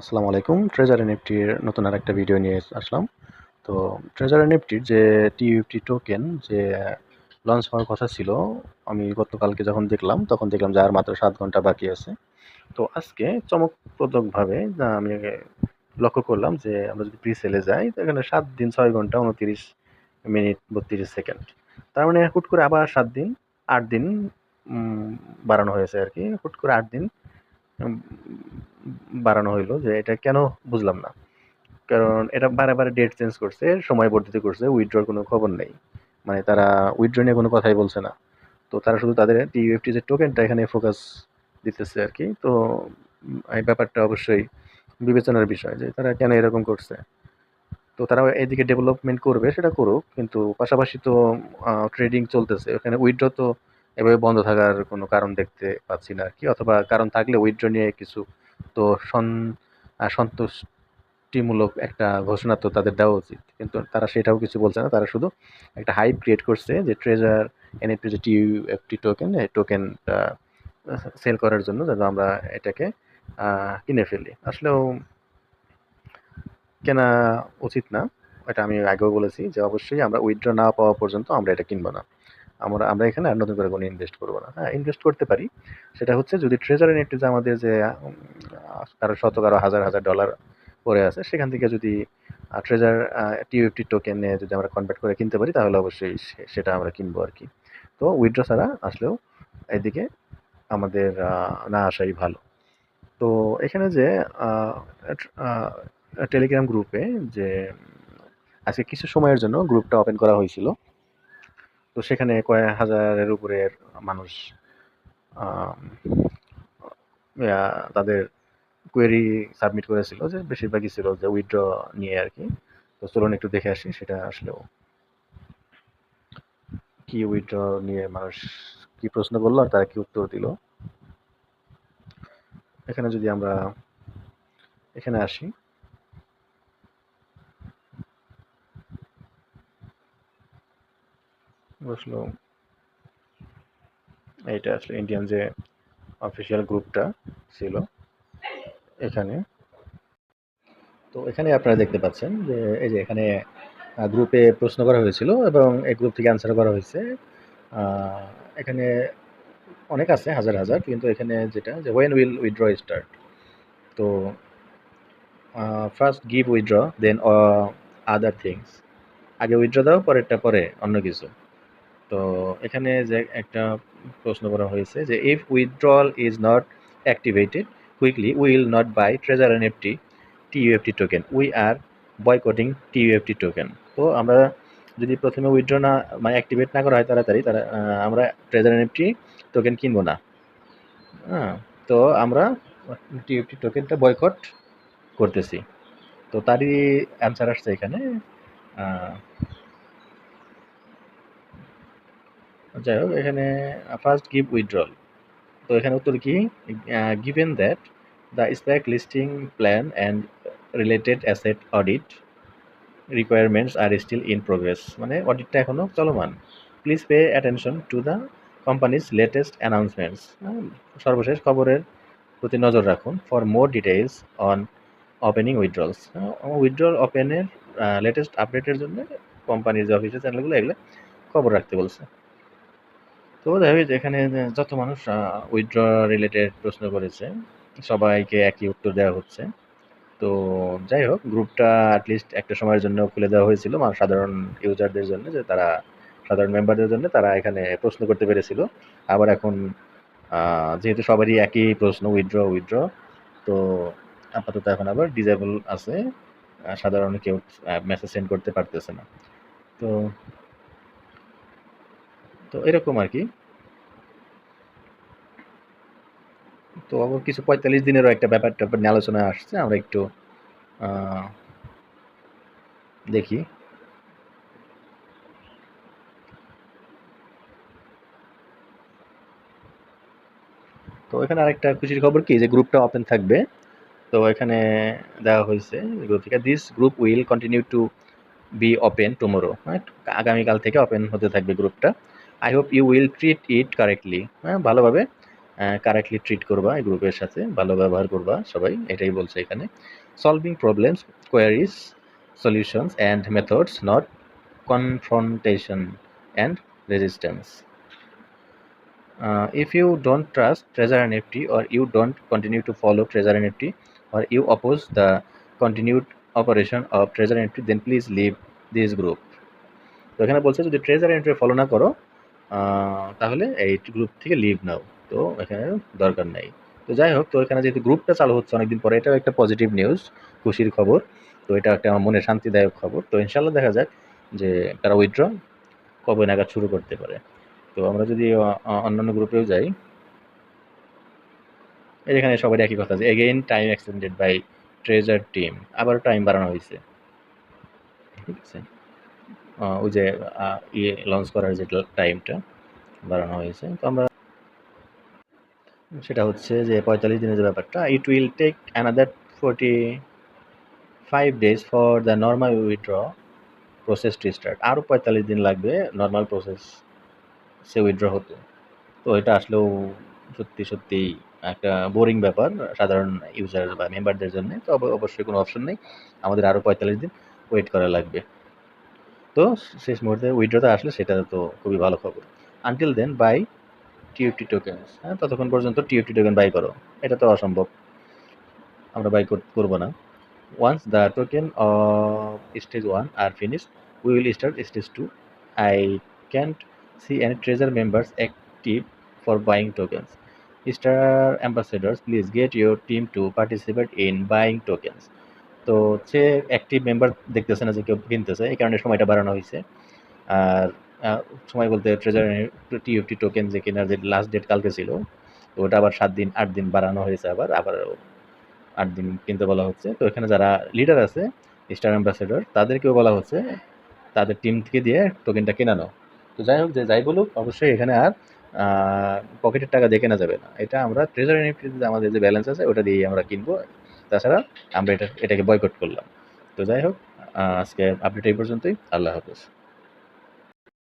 আসসালামু আলাইকুম। ট্রেজার এনএফটির নতুন আর একটা ভিডিও নিয়ে আসলাম। তো ট্রেজার এনএফটির যে টিইউএফটি টোকেন যে লঞ্চ হওয়ার কথা ছিল, আমি গতকালকে যখন দেখলাম, তখন দেখলাম যে আর মাত্র সাত ঘণ্টা বাকি আছে। তো আজকে চমকপ্রদকভাবে আমি লক্ষ্য করলাম যে আমরা যদি প্রি সেলে যাই, তো এখানে সাত দিন ছয় ঘণ্টা উনতিরিশ মিনিট বত্রিশ সেকেন্ড। তার মানে হুট করে আবার সাত দিন, আট দিন বাড়ানো হয়েছে আর কি। হুট করে আট দিন বাড়ানো হইল যে এটা কেন বুঝলাম না। কারণ এটা বারে বারে ডেট চেঞ্জ করছে, সময় বর্ধিত করছে উইথড্রর কোনো খবর নেই। মানে তারা উইথড্র নিয়ে কোনো কথাই বলছে না। তো তারা শুধু তাদের টিইউএফটি যে টোকেনটা এখানে ফোকাস দিতেছে আর কি। তো এই ব্যাপারটা অবশ্যই বিবেচনার বিষয় যে তারা কেন এরকম করছে। তো তারা এদিকে ডেভেলপমেন্ট করবে, সেটা করুক, কিন্তু পাশাপাশি তো ট্রেডিং চলতেছে। ওখানে উইথড্র তো এভাবে বন্ধ থাকার কোনো কারণ দেখতে পাচ্ছি না আর কি। অথবা কারণ থাকলে উইথড্র নিয়ে কিছু তো সন সন্তুষ্টিমূলক একটা ঘোষণা তো তাদের দেওয়া উচিত। কিন্তু তারা সেটাও কিছু বলছে না। তারা শুধু একটা হাইপ ক্রিয়েট করছে যে ট্রেজার এনএফটি টিইউএফটি টোকেন এই টোকেনটা সেল করার জন্য যেন আমরা এটাকে কিনে ফেলি। আসলেও কেনা উচিত না। এটা আমি আগেও বলেছি যে অবশ্যই আমরা উইথড্র না পাওয়া পর্যন্ত আমরা এটা কিনবো না। আমরা আমরা এখানে আর নতুন করে কোনো ইনভেস্ট করব না। হ্যাঁ ইনভেস্ট করতে পারি। সেটা হচ্ছে যদি ট্রেজার নেটে যে আমাদের যে কারও শত কারও হাজার হাজার ডলার পড়ে আছে, সেখান থেকে যদি ট্রেজার টিউএফটি টোকেনে যদি আমরা কনভার্ট করে কিনতে পারি, তাহলে অবশ্যই সেটা আমরা কিনবো আর কি তো উইথড্র ছাড়া আসলেও এদিকে আমাদের না আসাই ভালো। তো এখানে যে টেলিগ্রাম গ্রুপে যে, আজকে কিছু সময়ের জন্য গ্রুপটা ওপেন করা হয়েছিল। তো সেখানে কয়েক হাজারের উপরের মানুষ তাদের কোয়েরি সাবমিট করেছিল যে বেশিরভাগই ছিল যে উইথড্র নিয়ে আর কি। তো চলুন একটু দেখে আসি, সেটা আসলেও কি উইথড্র নিয়ে মানুষ কি প্রশ্ন করল আর তারা কি উত্তর দিল। এখানে যদি আমরা এখানে আসি। বসল। এইটা আসলে ইন্ডিয়ান যে অফিসিয়াল গ্রুপটা ছিল এখানে। তো এখানে আপনারা দেখতে পাচ্ছেন যে এই যে এখানে গ্রুপে প্রশ্ন করা হয়েছিল এবং এই গ্রুপ থেকে অ্যান্সার করা হয়েছে। এখানে অনেক আছে, হাজার হাজার, কিন্তু এখানে যেটা যে ওয়েন উইল উইথড্র স্টার্ট তো first give withdraw then other things আগে উইথড্র দাও, পরেরটা পরে অন্য কিছু। তো এখানে যে একটা প্রশ্ন করা হয়েছে যে if withdrawal is not activated quickly will not buy treasure NFT TUFT token we are boycotting TUFT token তো আমরা যদি প্রথমে উইথড্র না মানে অ্যাক্টিভেট না করা হয় তাড়াতাড়ি, তারা আমরা ট্রেজার এনএফটি টোকেন কিনবো না। হ্যাঁ তো আমরা টিইউএফটি টোকেনটা বয়কট করতেছি। তো তারই অ্যান্সার আসছে এখানে। যাই হোক এখানে ফার্স্ট গিভ উইথড্রল তো এখানে উত্তর কি? Given that the spec listing plan and related asset audit requirements are still in progress মানে অডিটটা এখনও চলমান। Please pay attention to the company's latest announcements সর্বশেষ খবরের প্রতি নজর রাখুন for more details on opening withdrawals withdrawal ওপেনের লেটেস্ট আপডেটের জন্য কোম্পানির যে অফিসিয়াল চ্যানেলগুলো এগুলো খবর রাখতে বলছে। তো দেখা এখানে যত মানুষ উইথড্র রিলেটেড প্রশ্ন করেছে, সবাইকে একই উত্তর দেওয়া হচ্ছে। তো যাই হোক, গ্রুপটা অ্যাটলিস্ট একটা সময়ের জন্য খুলে দেওয়া হয়েছিল সাধারণ ইউজারদের জন্য, যে তারা, সাধারণ মেম্বারদের জন্য তারা এখানে প্রশ্ন করতে পেরেছিল। আবার এখন যেহেতু সবারই একই প্রশ্ন উইথড্র উইথড্র তো আপাতত এখন আবার ডিজেবল আছে। সাধারণ কেউ মেসেজ সেন্ড করতে পারতেছে না। তো তো এরকম আর কি। তো আবার কিছু পঁয়তাল্লিশ দিনেরও একটা ব্যাপার ট্যাপার নিয়ে আলোচনা আসছে, আমরা একটু দেখি। তো এখানে আরেকটা খুশির খবর কি? যে গ্রুপটা ওপেন থাকবে। তো এখানে দেওয়া হয়েছে গ্রুপ থেকে this group will continue to be open tomorrow হ্যাঁ আগামীকাল থেকে ওপেন হতে থাকবে গ্রুপটা। I hope you will treat it correctly হ্যাঁ ভালোভাবে কারেক্টলি ট্রিট করবা এই গ্রুপের সাথে ভালো ব্যবহার করবা সবাই এটাই বলছে এখানে। Solving problems queries solutions and methods not confrontation and resistance Uh, if you don't trust Trezor NFT or you don't continue to follow Trezor NFT or you oppose the continued operation of Trezor NFT, then please leave this group. তো এখানে বলছে যদি treasure entry follow না করো তাহলে এই group থেকে leave নাও। তো এখানে দরকার নেই। তো যাই হোক, তো এখানে যেহেতু গ্রুপটা চালু হচ্ছে অনেকদিন পরে, এটাও একটা পজিটিভ নিউজ খুশির খবর। তো এটা একটা আমার মনে শান্তিদায়ক খবর। তো ইনশাল্লাহ দেখা যাক যে তারা উইথড্র কবে নাগাদ শুরু করতে পারে। তো আমরা যদি অন্যান্য গ্রুপেও যাই। এখানে সবাই একই কথা যে again time extended by treasure team আবার টাইম বাড়ানো হয়েছে। ঠিক আছে? ওই যে ইয়ে লঞ্চ করার যে টাইমটা বাড়ানো হয়েছে। তো আমরা সেটা হচ্ছে যে পঁয়তাল্লিশ দিনের যে ব্যাপারটা it will take another forty five days for the normal withdraw process to start আরও পঁয়তাল্লিশ দিন লাগবে নর্মাল প্রসেস সে উইথড্র হতে। তো এটা আসলেও সত্যি সত্যি একটা বোরিং ব্যাপার সাধারণ ইউজার বা মেম্বারদের জন্য। তো অব- অবশ্যই কোনো অপশন নেই। আমাদের আরও পঁয়তাল্লিশ দিন ওয়েট করা লাগবে। তো শেষ মুহূর্তে উইথড্রতে আসলে সেটা তো খুবই ভালো খবর। আনটিল দেন বাই টিউটি টোকেন্স হ্যাঁ ততক্ষণ পর্যন্ত টিউটি টোকেন বাই করো। এটা তো অসম্ভব। আমরা বাই করব না। Once the token of stage one are finish we will start stage two I can't see any treasure members active for buying tokens star ambassadors please get your team to participate in buying tokens to say active member দেখতেছে না যে কেউ কিনতেছে, এই কারণে সময়টা বাড়ানো হয়েছে। আর সময় বলতে ট্রেজার টিএফটি টোকেন যে কেনার যে লাস্ট ডেট কালকে ছিল, তো ওটা আবার সাত দিন, আট দিন বাড়ানো হয়েছে আবার আবার আট দিন কিনতে বলা হচ্ছে। তো এখানে যারা লিডার আছে স্টার অ্যাম্বাসেডর তাদেরকেও বলা হচ্ছে, তাদের টিম থেকে দিয়ে টোকেনটা কেনানো। তো যাই হোক, যে যাই বলুক, অবশ্যই এখানে আর পকেটের টাকা দিয়ে কেনা যাবে না। এটা আমরা ট্রেজার এনএফটিতে আমাদের যে ব্যালেন্স আছে, ওটা দিয়ে আমরা কিনবো। তাছাড়া আমরা এটা, এটাকে বয়কট করলাম। তো যাই হোক আজকে আপডেট এই পর্যন্তই। আল্লাহ হাফেজ।